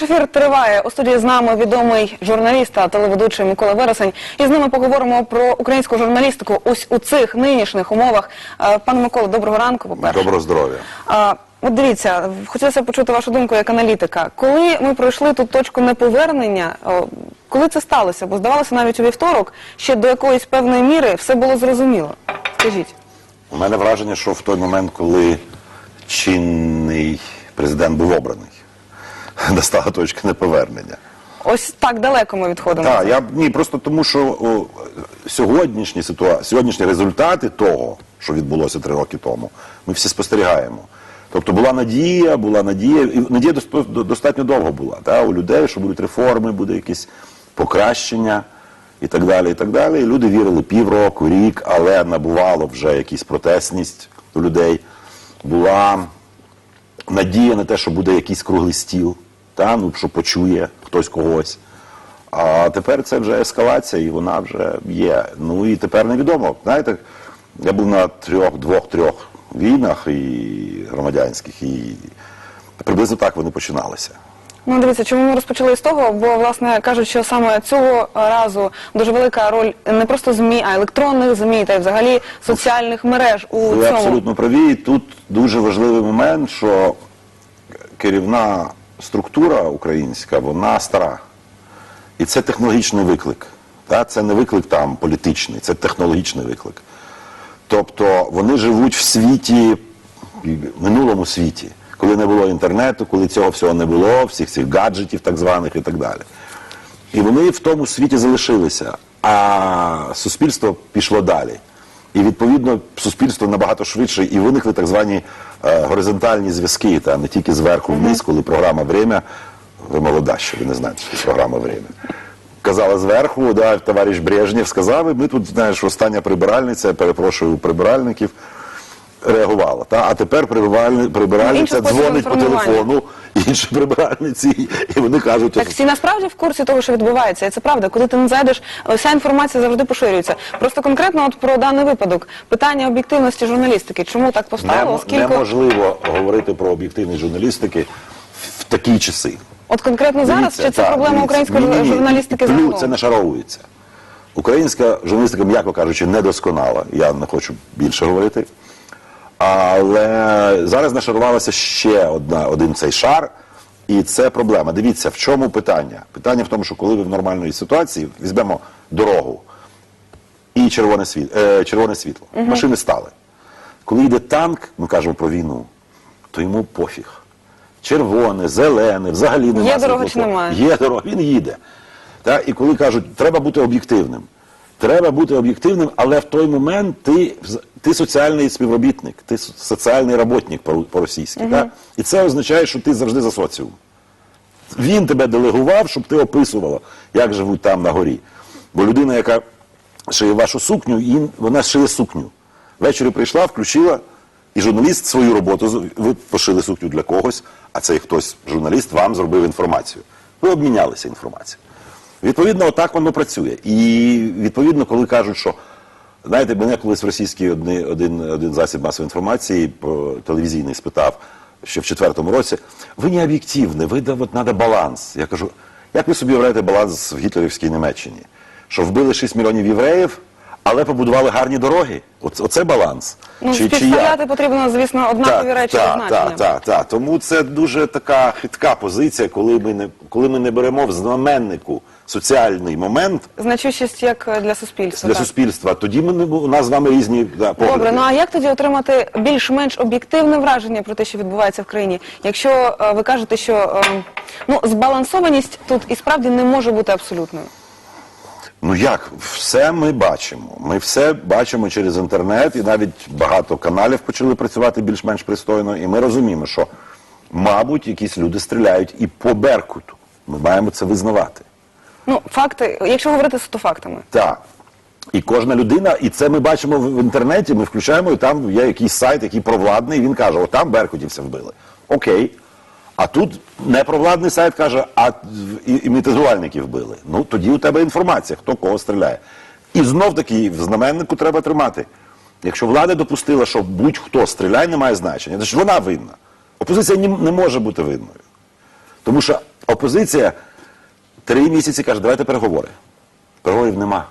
Наш ефір триває. У студії з нами відомий журналіст та телеведучий Микола Вересень. І з ними поговоримо про українську журналістику ось у цих нинішніх умовах. Е, Пане Микола, доброго ранку. По-перше. Доброго здоров'я. От дивіться, хотілося почути вашу думку як аналітика. Коли ми пройшли ту точку неповернення, коли це сталося? Бо здавалося навіть у вівторок, ще до якоїсь певної міри все було зрозуміло. Скажіть. У мене враження, що в той момент, коли чинний президент був обраний, достала точка неповернення. Ось так далеко ми відходимо. Так, я ні, просто тому, що о, сьогоднішні ситуації, сьогоднішні результати того, що відбулося три роки тому, ми всі спостерігаємо. Тобто була надія, була надія, і надія достатньо довго була та, у людей, що будуть реформи, буде якесь покращення і так далі. І так далі. І люди вірили півроку, рік, але набувало вже якісь протесність у людей. Була надія на те, що буде якийсь круглий стіл, та, ну, що почує хтось когось. А тепер це вже ескалація, і вона вже є. Ну і тепер невідомо. Знаєте, я був на трьох, двох-трьох війнах і громадянських, і приблизно так вони починалися. Ну, дивіться, чому ми розпочали з того, бо власне кажуть, що саме цього разу дуже велика роль не просто змі, а електронних змі та й взагалі соціальних мереж у Ви цьому. абсолютно праві. І Тут дуже важливий момент, що керівна структура українська, вона стара. І це технологічний виклик. Та? Це не виклик там політичний, це технологічний виклик. Тобто вони живуть в світі, в минулому світі, коли не було інтернету, коли цього всього не було, всіх цих гаджетів так званих і так далі. І вони в тому світі залишилися, а суспільство пішло далі. І відповідно суспільство набагато швидше і виникли так звані горизонтальні зв'язки, та не тільки зверху вниз, коли програма Время, ви молода, що ви не знаєте, що програма Время. Казала зверху, да, товариш Брежнєв сказав, і ми тут, знаєш, остання прибиральниця, перепрошую прибиральників, реагувала. Та? А тепер прибиральни- прибиральниця дзвонить по телефону іншій прибиральниці, і вони кажуть, Так всі насправді в курсі того, що відбувається, і це правда. Коли ти не зайдеш, вся інформація завжди поширюється. Просто конкретно от про даний випадок питання об'єктивності журналістики. Чому так поставило? Нем- Оскільки неможливо говорити про об'єктивність журналістики в такі часи. от конкретно зараз Дивіться, чи це так, проблема дивіться. української Ні-ні-ні. журналістики Плю- загалом? Це нашаровується. Українська журналістика, м'яко кажучи, недосконала. Я не хочу більше говорити. Але зараз нашарувалося ще одна, один цей шар, і це проблема. Дивіться, в чому питання? Питання в тому, що коли ви в нормальній ситуації візьмемо дорогу і червоне світло, е, червоне світло. машини стали. Коли йде танк, ми кажемо про війну, то йому пофіг. Червоне, зелене, взагалі немає. Є дорога чи немає? Є дорога, він їде. Та? І коли кажуть, треба бути об'єктивним. Треба бути об'єктивним, але в той момент ти, ти соціальний співробітник, ти соціальний роботник по- по-російськи. Та? І це означає, що ти завжди за соціум. Він тебе делегував, щоб ти описувала, як живуть там на горі. Бо людина, яка шиє вашу сукню, їм- вона шиє сукню. Ввечері прийшла, включила, і журналіст свою роботу, ви пошили сукню для когось, а цей хтось, журналіст, вам зробив інформацію. Ви обмінялися інформацією. Відповідно, отак воно працює. І відповідно, коли кажуть, що знаєте, мене колись в російській одни- один, один засіб масової інформації по- телевізійний спитав, що в четвертому році ви не об'єктивні, ви да, треба баланс. Я кажу, як ви собі уявляєте баланс в гітлерівській Німеччині? Що вбили 6 мільйонів євреїв, але побудували гарні дороги? Оце, оце баланс. Ну, Чи- чи як? потрібно, звісно, однакові речі так, значення. так, так, так. Тому це дуже така хитка позиція, коли ми не коли ми не беремо в знаменнику соціальний момент Значущість як для суспільства. для так. суспільства. Тоді ми не у нас з вами різні да, погляди. Добре, ну а як тоді отримати більш-менш об'єктивне враження про те, що відбувається в країні? Якщо е, ви кажете, що е, ну збалансованість тут і справді не може бути абсолютною. Ну як, все ми бачимо. Ми все бачимо через інтернет, і навіть багато каналів почали працювати більш-менш пристойно. І ми розуміємо, що, мабуть, якісь люди стріляють і по Беркуту. Ми маємо це визнавати. Ну факти, якщо говорити суто фактами. Так. І кожна людина, і це ми бачимо в в інтернеті, ми включаємо, і там є якийсь сайт, який провладний, і він каже, отам беркутівця вбили. Окей. А тут непровладний сайт каже, а і- імітизувальників вбили. Ну тоді у тебе інформація, хто кого стріляє. І знов таки в знаменнику треба тримати. Якщо влада допустила, що будь-хто стріляє, не має значення, значить вона винна. Опозиція не може бути винною. Тому що Опозиція три місяці каже, давайте переговори. Переговорів нема.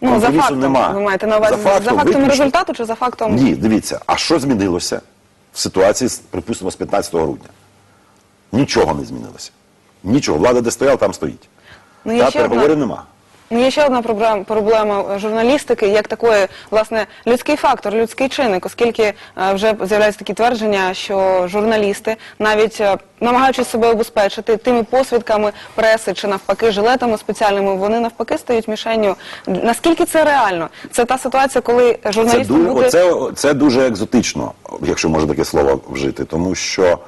Ну, за фактом, нема. ви маєте на увазі За фактом фактом виключно. результату чи за фактом? Ні, дивіться, а що змінилося в ситуації, припустимо, з 15 грудня? Нічого не змінилося. Нічого. Влада де стояла, там стоїть. Ну, Та переговорів одна- нема. Ну, є ще одна проблема, проблема журналістики, як такої, власне, людський фактор, людський чинник, оскільки е, вже з'являються такі твердження, що журналісти, навіть е, намагаючись себе обезпечити тими посвідками преси чи навпаки жилетами спеціальними, вони навпаки стають мішенню. Наскільки це реально? Це та ситуація, коли Це, журналістам дуже, оце, це дуже екзотично, якщо можна таке слово вжити, тому що,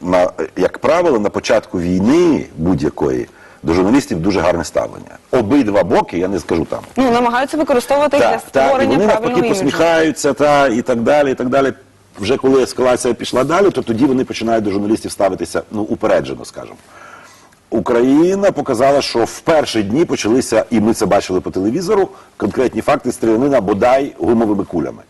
на, як правило, на початку війни будь-якої до журналістів дуже гарне ставлення. Обидва боки, я не скажу там. ну, намагаються використовувати їх для Так, так, і вони навпаки посміхаються, та, і так далі, і так далі. Вже коли ескалація пішла далі, то тоді вони починають до журналістів ставитися ну, упереджено, скажімо. Україна показала, що в перші дні почалися, і ми це бачили по телевізору, конкретні факти стрілянина бодай гумовими кулями.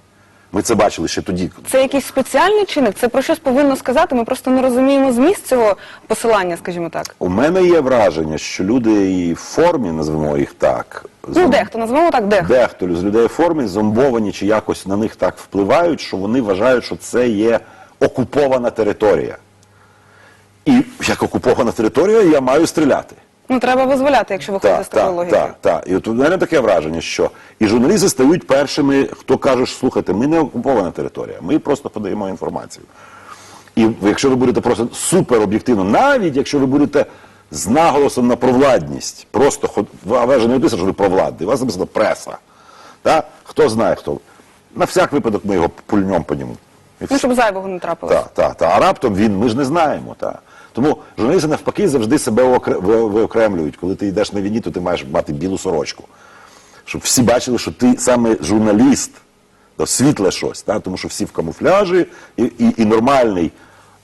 Ми це бачили ще тоді. Це якийсь спеціальний чинник? Це про щось повинно сказати? Ми просто не розуміємо зміст цього посилання, скажімо так. У мене є враження, що люди і в формі, назвемо їх так, Ну, дехто, назвемо так, дехто. дехто з людей в формі зомбовані чи якось на них так впливають, що вони вважають, що це є окупована територія. І як окупована територія, я маю стріляти. Ну, треба визволяти, якщо виходити Так, з такою так, так, так. І от у мене таке враження, що і журналісти стають першими, хто каже, що, слухайте, ми не окупована територія, ми просто подаємо інформацію. І якщо ви будете просто супер об'єктивно, навіть якщо ви будете з наголосом на провладність, просто ход- а ви ж не написано, що ви провладний, у вас написано преса. Так? Хто знає хто. На всяк випадок ми його пульнем по ньому. І Ну, все. щоб зайвого не трапилося. Так, так, так. А раптом він, ми ж не знаємо. Так. Тому журналісти навпаки завжди себе виокремлюють. Коли ти йдеш на війні, то ти маєш мати білу сорочку. Щоб всі бачили, що ти саме журналіст, то світле щось, так? тому що всі в камуфляжі, і, і, і нормальний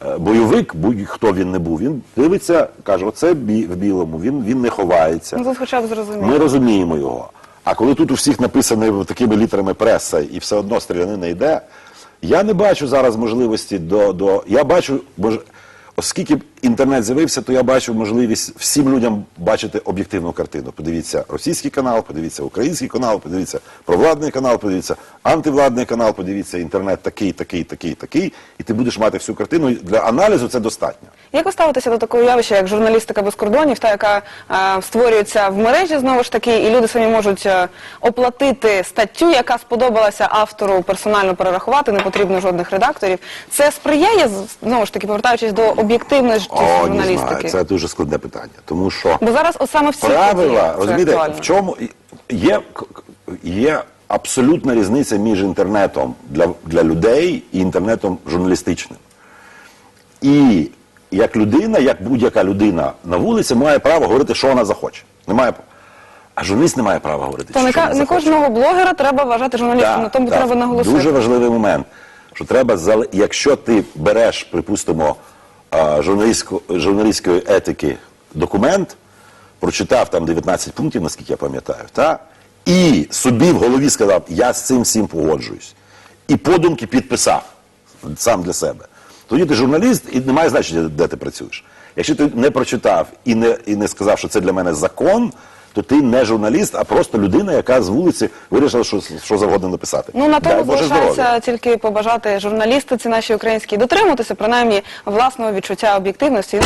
е, бойовик, будь-хто він не був, він дивиться, каже, оце бі- в білому, він, він не ховається. Ну, хоча б зрозуміло. Ми розуміємо його. А коли тут у всіх написано такими літерами преса і все одно стрілянина йде, я не бачу зараз можливості до. до я бачу, боже, оскільки інтернет з'явився, то я бачу можливість всім людям бачити об'єктивну картину. Подивіться російський канал, подивіться український канал, подивіться провладний канал, подивіться антивладний канал, подивіться інтернет такий, такий, такий, такий, і ти будеш мати всю картину. Для аналізу це достатньо. Як ви ставитеся до такого явища, як журналістика без кордонів, та яка е, створюється в мережі знову ж таки, і люди самі можуть е, оплатити статтю, яка сподобалася автору персонально перерахувати, не потрібно жодних редакторів. Це сприяє знову ж таки, повертаючись до об'єктивності О, не знаю, це дуже складне питання. Тому що Бо зараз саме в правила, розумієте, в чому є, є абсолютна різниця між інтернетом для, для людей і інтернетом журналістичним. І як людина, як будь-яка людина на вулиці має право говорити, що вона захоче. Немає. А журналіст не має права говорити, То що не, ка- він не кожного блогера треба вважати журналістом, на тому так. треба наголосити. Дуже важливий момент, що треба, якщо ти береш, припустимо, журналістської етики документ, прочитав там 19 пунктів, наскільки я пам'ятаю, та, і собі в голові сказав, я з цим всім погоджуюсь. І подумки підписав сам для себе. Тоді ти журналіст і немає значення, де ти працюєш. Якщо ти не прочитав і не, і не сказав, що це для мене закон, то ти не журналіст, а просто людина, яка з вулиці вирішила, що, що завгодно написати. Ну на тому залишається тільки побажати журналістиці нашій українській дотримуватися принаймні власного відчуття об'єктивності.